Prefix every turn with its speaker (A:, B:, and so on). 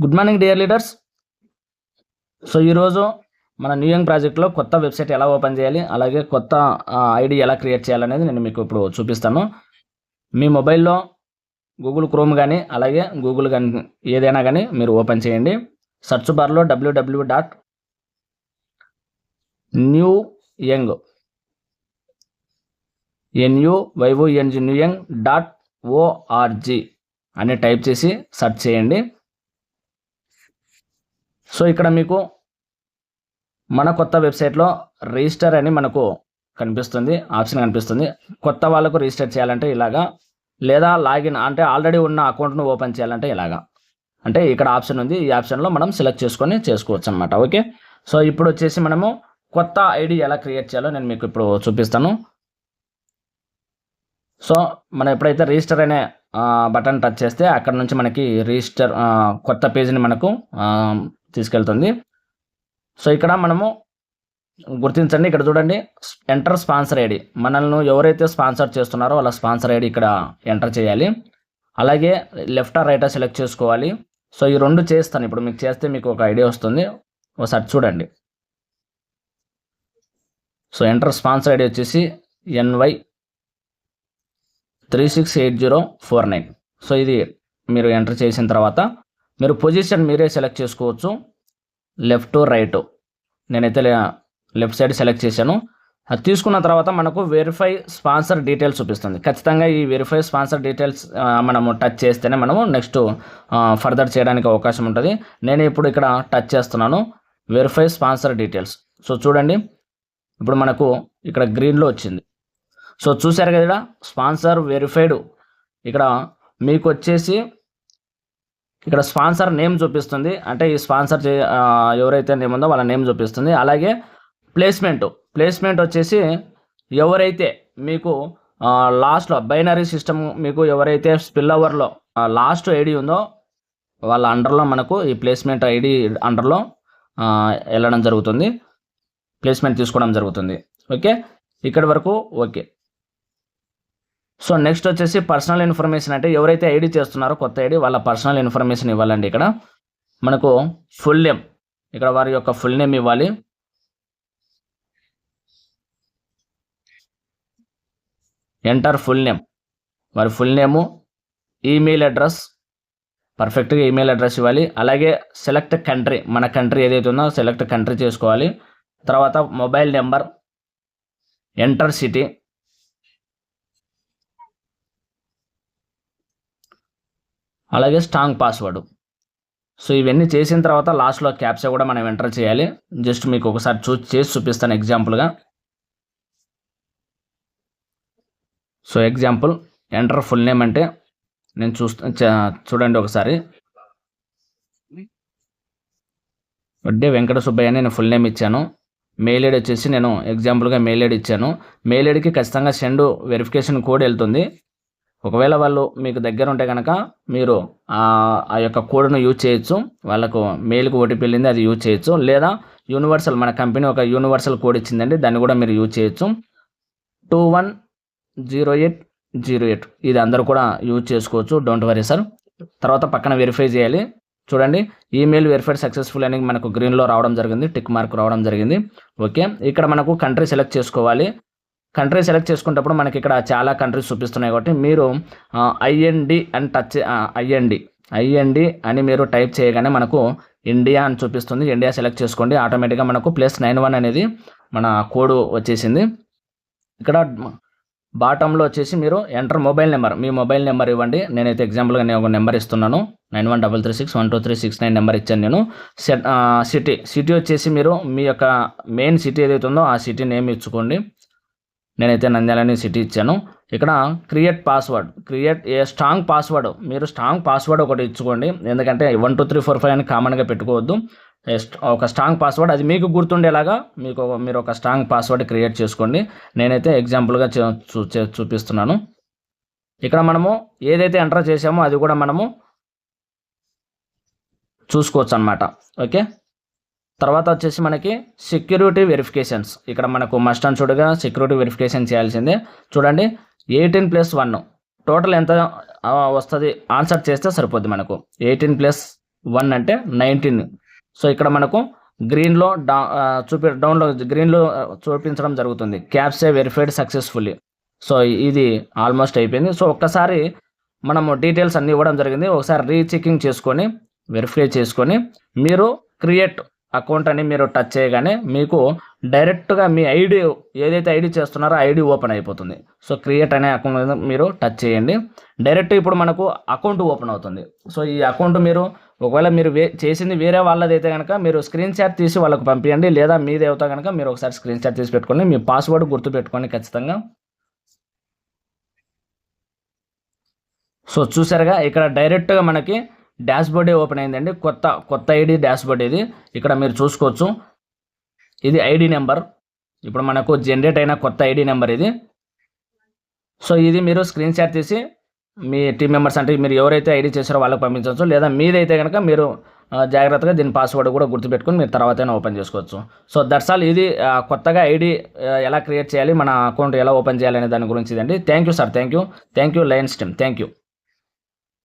A: Good morning dear leaders so ఈరోజు మన new young ప్రాజెక్ట్లో కొత్త వెబ్సైట్ ఎలా ఓపెన్ చేయాలి అలాగే కొత్త ఐడి ఎలా క్రియేట్ చేయాలనేది నేను మీకు ఇప్పుడు చూపిస్తాను. మీ మొబైల్లో గూగుల్ క్రోమ్ కానీ అలాగే గూగుల్ కానీ ఏదైనా కానీ మీరు ఓపెన్ చేయండి. సెర్చ్ బార్లో WWW dot new young N U Y O N G new young dot O R G అని టైప్ చేసి సెర్చ్ చేయండి. సో ఇక్కడ మీకు మన కొత్త వెబ్సైట్లో రిజిస్టర్ అని మనకు కనిపిస్తుంది ఆప్షన్ కనిపిస్తుంది. కొత్త వాళ్ళకు రిజిస్టర్ చేయాలంటే ఇలాగా లేదా లాగిన్ అంటే ఆల్రెడీ ఉన్న అకౌంట్ను ఓపెన్ చేయాలంటే ఇలాగా. అంటే ఇక్కడ ఆప్షన్ ఉంది ఈ ఆప్షన్లో మనం సెలెక్ట్ చేసుకొని చేసుకోవచ్చు అనమాట ఓకే? సో ఇప్పుడు వచ్చేసి మనము కొత్త ఐడి ఎలా క్రియేట్ చేయాలో నేను మీకు ఇప్పుడు చూపిస్తాను. సో మనం ఎప్పుడైతే రిజిస్టర్ అనే బటన్ టచ్ చేస్తే అక్కడ నుంచి మనకి రిజిస్టర్ కొత్త పేజీని మనకు తీసుకెళ్తుంది. సో ఇక్కడ మనము గుర్తించండి ఇక్కడ చూడండి. Enter sponsor ID. మనల్ని ఎవరైతే స్పాన్సర్ చేస్తున్నారో వాళ్ళ స్పాన్సర్ ఐడి ఇక్కడ ఎంటర్ చేయాలి. అలాగే లెఫ్ట్ ఆర్ రైటా సెలెక్ట్ చేసుకోవాలి. సో ఈ రెండు చేస్తాను. ఇప్పుడు మీకు చేస్తే మీకు ఒక ఐడియా వస్తుంది. ఒకసారి చూడండి. సో ఎంటర్ స్పాన్సర్ ఐడి వచ్చేసి NY three six eight zero four nine. So ఇది మీరు ఎంటర్ చేసిన తర్వాత మీరు పొజిషన్ మీరే సెలెక్ట్ చేసుకోవచ్చు. Left right. నేనైతే లెఫ్ట్ సైడ్ సెలెక్ట్ చేశాను. అది తీసుకున్న తర్వాత మనకు వెరిఫై స్పాన్సర్ డీటెయిల్స్ చూపిస్తుంది. ఖచ్చితంగా ఈ వెరిఫై స్పాన్సర్ డీటెయిల్స్ మనము టచ్ చేస్తేనే మనము నెక్స్ట్ ఫర్దర్ చేయడానికి అవకాశం ఉంటుంది. నేను ఇప్పుడు ఇక్కడ టచ్ చేస్తున్నాను. Verify sponsor details. సో చూడండి ఇప్పుడు మనకు ఇక్కడ గ్రీన్లో వచ్చింది. సో చూశారు కదా ఇక్కడ? Sponsor verified. ఇక్కడ మీకు వచ్చేసి ఇక్కడ స్పాన్సర్ నేమ్ చూపిస్తుంది. అంటే ఈ స్పాన్సర్ ఎవరైతే నేమ్ ఉందో వాళ్ళ నేమ్ చూపిస్తుంది. అలాగే ప్లేస్మెంట్. ప్లేస్మెంట్ వచ్చేసి ఎవరైతే మీకు లాస్ట్లో బైనరీ సిస్టమ్ మీకు ఎవరైతే స్పిల్ ఓవర్లో లాస్ట్ ఐడి ఉందో వాళ్ళ అండర్లో మనకు ఈ ప్లేస్మెంట్ ఐడి అండర్లో వెళ్ళడం జరుగుతుంది. ప్లేస్మెంట్ తీసుకోవడం జరుగుతుంది. ఓకే? ఇక్కడి వరకు ఓకే. సో నెక్స్ట్ వచ్చేసి పర్సనల్ ఇన్ఫర్మేషన్ అంటే ఎవరైతే ఐడి చేస్తున్నారో కొత్త ఐడి వాళ్ళ పర్సనల్ ఇన్ఫర్మేషన్ ఇవ్వాలండి ఇక్కడ. మనకు ఫుల్ నేమ్ ఇక్కడ వారి యొక్క ఫుల్ నేమ్ ఇవ్వాలి. Enter full name. వారి ఫుల్ నేము ఈమెయిల్ అడ్రస్ పర్ఫెక్ట్గా ఈమెయిల్ అడ్రస్ ఇవ్వాలి. అలాగే సెలెక్ట్ కంట్రీ మన కంట్రీ ఏదైతే ఉందో సెలెక్ట్ కంట్రీ చేసుకోవాలి. తర్వాత మొబైల్ నెంబర్ ఎంటర్ సిటీ అలాగే స్ట్రాంగ్ పాస్వర్డ్. సో ఇవన్నీ చేసిన తర్వాత లాస్ట్లో క్యాప్చా కూడా మనం ఎంటర్ చేయాలి. జస్ట్ మీకు ఒకసారి చూ చేసి చూపిస్తాను ఎగ్జాంపుల్గా. So example enter full name అంటే నేను చూస్తా చూడండి ఒకసారి. వడ్డే వెంకట సుబ్బయ్య అని నేను ఫుల్ నేమ్ ఇచ్చాను. మెయిల్ ఐడి వచ్చేసి నేను ఎగ్జాంపుల్గా మెయిల్ ఐడి ఇచ్చాను. మెయిల్ ఐడికి ఖచ్చితంగా సెండ్ వెరిఫికేషన్ కోడ్ వెళ్తుంది. ఒకవేళ వాళ్ళు మీకు దగ్గర ఉంటే కనుక మీరు ఆ యొక్క కోడ్ను యూజ్ చేయొచ్చు. వాళ్ళకు మెయిల్కి ఓటీపీ వెళ్ళింది అది యూజ్ చేయొచ్చు. లేదా యూనివర్సల్ మన కంపెనీ ఒక యూనివర్సల్ కోడ్ ఇచ్చిందండి దాన్ని కూడా మీరు యూజ్ చేయొచ్చు. Two one zero eight zero eight ఇది అందరూ కూడా యూజ్ చేసుకోవచ్చు డోంట్ వరీ సార్. తర్వాత పక్కన వెరిఫై చేయాలి. చూడండి ఈమెయిల్ వెరిఫైడ్ సక్సెస్ఫుల్ అని మనకు గ్రీన్లో రావడం జరిగింది టిక్ మార్క్ రావడం జరిగింది. ఓకే ఇక్కడ మనకు కంట్రీ సెలెక్ట్ చేసుకోవాలి. కంట్రీ సెలెక్ట్ చేసుకునేటప్పుడు మనకి ఇక్కడ చాలా కంట్రీస్ చూపిస్తున్నాయి కాబట్టి మీరు ఐఎన్డి అని టచ్ ఐఎన్డి ఐఎన్డి అని మీరు టైప్ చేయగానే మనకు ఇండియా అని చూపిస్తుంది. ఇండియా సెలెక్ట్ చేసుకోండి. ఆటోమేటిక్గా మనకు ప్లస్ నైన్ వన్ అనేది మన కోడ్ వచ్చేసింది. ఇక్కడ బాటంలో వచ్చేసి మీరు ఎంటర్ మొబైల్ నెంబర్ మీ మొబైల్ నెంబర్ ఇవ్వండి. నేనైతే ఎగ్జాంపుల్గా నేను ఒక నెంబర్ ఇస్తున్నాను. Nine one double three six one two three six nine number ఇచ్చాను నేను. సెట్ సిటీ సిటీ వచ్చేసి మీరు మీ యొక్క మెయిన్ సిటీ ఏదైతే ఉందో ఆ సిటీ నేమ్ ఇచ్చుకోండి. నేనైతే నంద్యాలని సిటీ ఇచ్చాను. ఇక్కడ create password create a strong password మీరు స్ట్రాంగ్ పాస్వర్డ్ ఒకటి ఇచ్చుకోండి. ఎందుకంటే one two three four five అని కామన్గా పెట్టుకోవద్దు. ఒక స్ట్రాంగ్ పాస్వర్డ్ అది మీకు గుర్తుండేలాగా మీకు మీరు ఒక స్ట్రాంగ్ పాస్వర్డ్ క్రియేట్ చేసుకోండి. నేనైతే ఎగ్జాంపుల్గా చూ- చూపిస్తున్నాను. ఇక్కడ మనము ఏదైతే ఎంటర్ చేసామో అది కూడా మనము చూసుకోవచ్చు అనమాట ఓకే తర్వాత వచ్చేసి మనకి సెక్యూరిటీ వెరిఫికేషన్స్ ఇక్కడ మనకు మస్ట్ అండ్ చూడగా సెక్యూరిటీ వెరిఫికేషన్ చేయాల్సిందే. చూడండి ఎయిటీన్ ప్లస్ వన్ టోటల్ ఎంత వస్తుంది? ఆన్సర్ చేస్తే సరిపోద్ది మనకు. ఎయిటీన్ ప్లస్ వన్ అంటే నైన్టీన్ సో ఇక్కడ మనకు గ్రీన్లో డా చూపి డౌన్లో గ్రీన్లో చూపించడం జరుగుతుంది. క్యాప్సే వెరిఫైడ్ సక్సెస్ఫుల్లీ సో ఇది ఆల్మోస్ట్ అయిపోయింది. సో ఒక్కసారి మనము డీటెయిల్స్ అన్నీ ఇవ్వడం జరిగింది. ఒకసారి రీచెకింగ్ చేసుకొని వెరిఫై చేసుకొని మీరు క్రియేట్ అకౌంట్ అని మీరు టచ్ చేయగానే మీకు డైరెక్ట్గా మీ ఐడి ఏదైతే ఐడి చేస్తున్నారో ఐడి ఓపెన్ అయిపోతుంది. సో క్రియేట్ అనే అకౌంట్ మీద మీరు టచ్ చేయండి. డైరెక్ట్ ఇప్పుడు మనకు అకౌంట్ ఓపెన్ అవుతుంది. సో ఈ అకౌంట్ మీరు ఒకవేళ మీరు వే చేసింది వేరే వాళ్ళది అయితే కనుక మీరు స్క్రీన్ షాట్ తీసి వాళ్ళకి పంపించండి లేదా మీది అవుతా కనుక మీరు ఒకసారి స్క్రీన్ షాట్ తీసి పెట్టుకోండి. మీ పాస్వర్డ్ గుర్తు పెట్టుకోండి ఖచ్చితంగా. సో చూసారుగా ఇక్కడ డైరెక్ట్గా మనకి డాష్ బోర్డే ఓపెన్ అయిందండి. కొత్త కొత్త ఐడి డాష్ బోర్డ్ ఇది. ఇక్కడ మీరు చూసుకోవచ్చు. ఇది ఐడి నెంబర్. ఇప్పుడు మనకు జనరేట్ అయిన కొత్త ఐడి నెంబర్ ఇది. సో ఇది మీరు స్క్రీన్ షాట్ తీసి మీ టీం మెంబర్స్ అంటే మీరు ఎవరైతే ఐడి చేశారో వాళ్ళకి పంపించవచ్చు. లేదా మీదైతే కనుక మీరు జాగ్రత్తగా దీని పాస్వర్డ్ కూడా గుర్తుపెట్టుకుని మీరు తర్వాత ఓపెన్ చేసుకోవచ్చు. So that's all. ఇది కొత్తగా ఐడి ఎలా క్రియేట్ చేయాలి మన అకౌంట్ ఎలా ఓపెన్ చేయాలి అనే దాని గురించి ఇదండి. Thank you sir. Thank you thank you lions team. Thank you